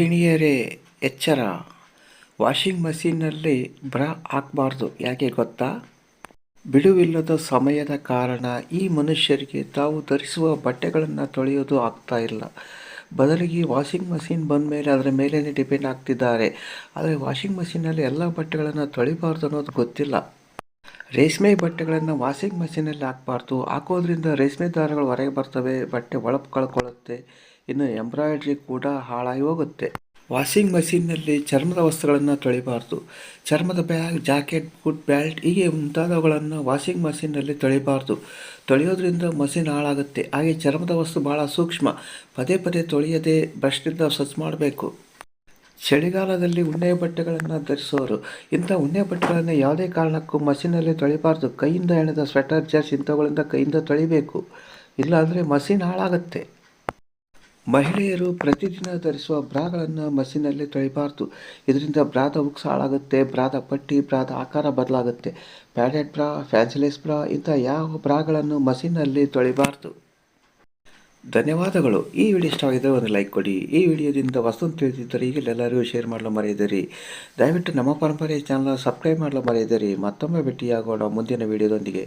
ಗೃಹಿಣಿಯರೇ, ಎಚ್ಚರ. ವಾಷಿಂಗ್ ಮಷೀನ್ನಲ್ಲಿ ಬ್ರಾ ಹಾಕಬಾರ್ದು, ಯಾಕೆ ಗೊತ್ತಾ? ಬಿಡುವಿಲ್ಲದ ಸಮಯದ ಕಾರಣ ಈ ಮನುಷ್ಯರಿಗೆ ತಾವು ಧರಿಸುವ ಬಟ್ಟೆಗಳನ್ನು ತೊಳೆಯೋದು ಆಗ್ತಾ ಇಲ್ಲ. ಬದಲಿಗೆ ವಾಷಿಂಗ್ ಮಷೀನ್ ಬಂದ ಮೇಲೆ ಅದರ ಮೇಲೇ ಡಿಪೆಂಡ್ ಆಗ್ತಿದ್ದಾರೆ. ಆದರೆ ವಾಷಿಂಗ್ ಮಷೀನಲ್ಲಿ ಎಲ್ಲ ಬಟ್ಟೆಗಳನ್ನು ತೊಳಿಬಾರ್ದು ಅನ್ನೋದು ಗೊತ್ತಿಲ್ಲ. ರೇಷ್ಮೆ ಬಟ್ಟೆಗಳನ್ನು ವಾಷಿಂಗ್ ಮಷೀನಲ್ಲಿ ಹಾಕಬಾರ್ದು. ಹಾಕೋದ್ರಿಂದ ರೇಷ್ಮೆ ದಾರಗಳು ಹೊರಗೆ ಬರ್ತವೆ, ಬಟ್ಟೆ ಒಳಪು ಕಳ್ಕೊಳ್ಳುತ್ತೆ. ಇನ್ನು ಎಂಬ್ರಾಯ್ಡ್ರಿ ಕೂಡ ಹಾಳಾಗಿ ಹೋಗುತ್ತೆ. ವಾಷಿಂಗ್ ಮಷೀನ್ನಲ್ಲಿ ಚರ್ಮದ ವಸ್ತುಗಳನ್ನು ತೊಳಿಬಾರ್ದು. ಚರ್ಮದ ಬ್ಯಾಗ್, ಜಾಕೆಟ್, ಬೂಟ್, ಬ್ಯಾಲ್ಟ್ ಹೀಗೆ ಮುಂತಾದವುಗಳನ್ನು ವಾಷಿಂಗ್ ಮಷೀನ್ನಲ್ಲಿ ತೊಳಿಬಾರ್ದು. ತೊಳೆಯೋದ್ರಿಂದ ಮಷೀನ್ ಹಾಳಾಗುತ್ತೆ. ಹಾಗೆ ಚರ್ಮದ ವಸ್ತು ಭಾಳ ಸೂಕ್ಷ್ಮ. ಪದೇ ಪದೇ ತೊಳೆಯದೆ ಬ್ರಷ್ನಿಂದ ಸ್ವಚ್ಛ ಮಾಡಬೇಕು. ಚಳಿಗಾಲದಲ್ಲಿ ಉಣ್ಣೆ ಬಟ್ಟೆಗಳನ್ನು ಧರಿಸೋರು. ಇಂಥ ಉಣ್ಣೆ ಬಟ್ಟೆಗಳನ್ನು ಯಾವುದೇ ಕಾರಣಕ್ಕೂ ಮಷೀನಲ್ಲಿ ತೊಳಿಬಾರ್ದು. ಕೈಯಿಂದ ಎಣೆದ ಸ್ವೆಟರ್ ಜರ್ಸ್ ಇಂಥವುಗಳಿಂದ ಕೈಯಿಂದ ತೊಳಿಬೇಕು. ಇಲ್ಲಾಂದರೆ ಮಷೀನ್ ಹಾಳಾಗುತ್ತೆ. ಮಹಿಳೆಯರು ಪ್ರತಿದಿನ ಧರಿಸುವ ಬ್ರಾಗಳನ್ನು ಮಸಿನಲ್ಲಿ ತೊಳಿಬಾರ್ದು. ಇದರಿಂದ ಬ್ರಾದ ಉಕ್ಸ್ ಹಾಳಾಗುತ್ತೆ, ಬ್ರಾದ ಪಟ್ಟಿ, ಬ್ರಾದ ಆಕಾರ ಬದಲಾಗುತ್ತೆ. ಪ್ಯಾಡೆಡ್ ಬ್ರಾ, ಫ್ಯಾನ್ಸಿಲೆಸ್ ಬ್ರಾ, ಇಂಥ ಯಾವ ಬ್ರಾಗಳನ್ನು ಮಸಿನಲ್ಲಿ ತೊಳಿಬಾರ್ದು? ಧನ್ಯವಾದಗಳು. ಈ ವಿಡಿಯೋ ಇಷ್ಟವಾಗಿದ್ದರೆ ಒಂದು ಲೈಕ್ ಕೊಡಿ. ಈ ವಿಡಿಯೋದಿಂದ ವಸ್ತುವನ್ನು ತಿಳಿದಿದ್ದರೆ ಈಗಲೆಲ್ಲರಿಗೂ ಶೇರ್ ಮಾಡಲು ಮರೆಯದಿರಿ. ದಯವಿಟ್ಟು ನಮ್ಮ ಪರಂಪರೆ ಚಾನಲ್ ಸಬ್ಸ್ಕ್ರೈಬ್ ಮಾಡಲು ಮರೆಯದಿರಿ. ಮತ್ತೊಮ್ಮೆ ಭೇಟಿಯಾಗೋಣ ಮುಂದಿನ ವಿಡಿಯೋದೊಂದಿಗೆ.